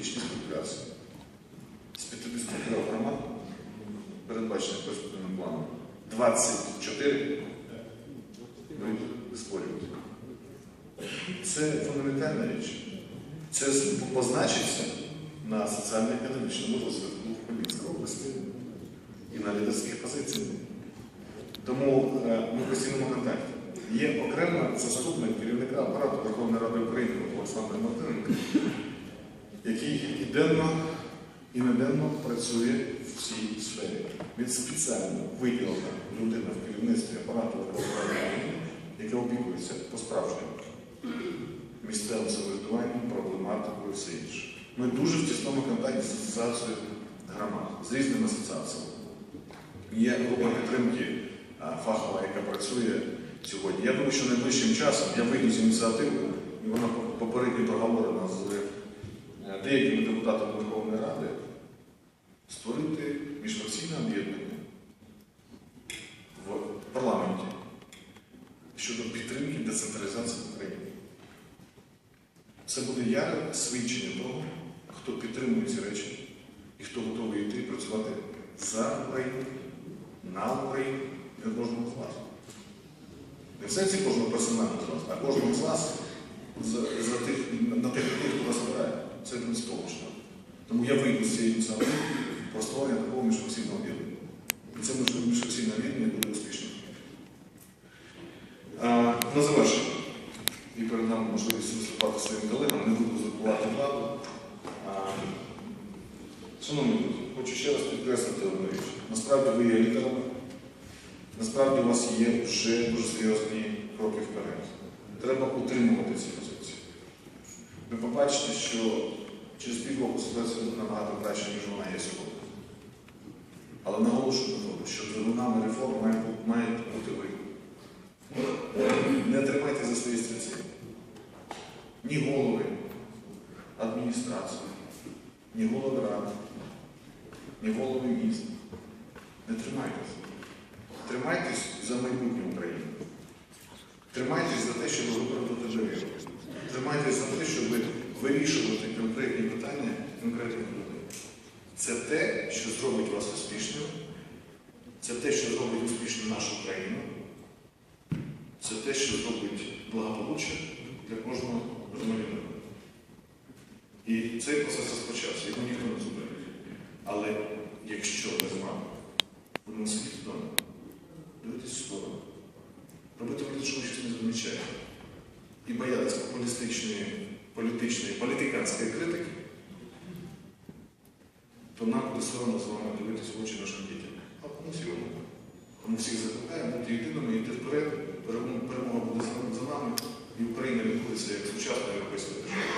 політичні спекуляції. З 53 громад, передбачених перспективним планом, 24 будуть створювати. Це фундаментальна річ. Це позначиться на соціально-економічному розвитку Хмельницької області і на лідерських позиціях. Тому е, ми постійному контакті. Є окремо заступник керівника апарату Верховної Ради України Олександр Мартиненко, який і денно, і неденно працює в цій сфері. Він спеціально виділена людина в керівництві апарату України, яка опікується по-справжньому місцевим самоврядуванням, проблематикою і все інше. Ми дуже в тісному контакті з асоціацією громад, з різними асоціаціями. Є група підтримки фахова, яка працює сьогодні. Я думаю, що найближчим часом я вийду з ініціативою, і вона попередньо проговорена деякими депутатами Верховної Ради, створити міжфракційне об'єднання в парламенті щодо підтримки децентралізації в Україні. Це буде яре свідчення того, хто підтримує ці речі і хто готовий йти працювати за Україну, на Україну і кожного з вас. Не в сенсі кожного персонально з вас, а кожного з вас за, за тих, на тих людей, хто вас обирає. Тому я вийду з цієї ініціативи про створення такого міжфракційного об'єднання. І це можливо міжфракційне об'єднання буде успішним. На завершення. І передам можливість виступати своїм колегам, не буду забувати владу. Шановні друзі, хочу ще раз підкреслити одну річ. Насправді ви є лідерами, насправді у вас є вже дуже серйозні кроки вперед. Треба утримувати ці позиції. Ви побачите, що через півроку ситуація буде набагато краще, ніж вона є сьогодні. Але наголошую на тому, що двигунами реформ бу- бути ви. Не тримайте за свої стільці. Ні голови адміністрації, ні голови ради, ні голови міста. Не тримайтеся. Тримайтесь за майбутнє України. Тримайтесь за те, щоб виправдати довіру. Тримайтесь за те, щоб вирішувати Це те, що зробить вас успішним. Це те, що зробить успішною нашу країну. Це те, що зробить благополуччя для кожного громадянина. І цей процес розпочався, його ніхто не зупинить. Але якщо ми з вами будемо сидіти вдома, дивитися в сторону, робити вигляд, що щось не замічаємо, і боятися популістичної, політичної, політиканської критики, то нам буде соромно з вами дивитися в очі нашим дітям. А кому всі одно. Тому всіх закликаємо бути єдиними, йти вперед, перемога буде за нами, і Україна відбудеться як сучасна європейська держава.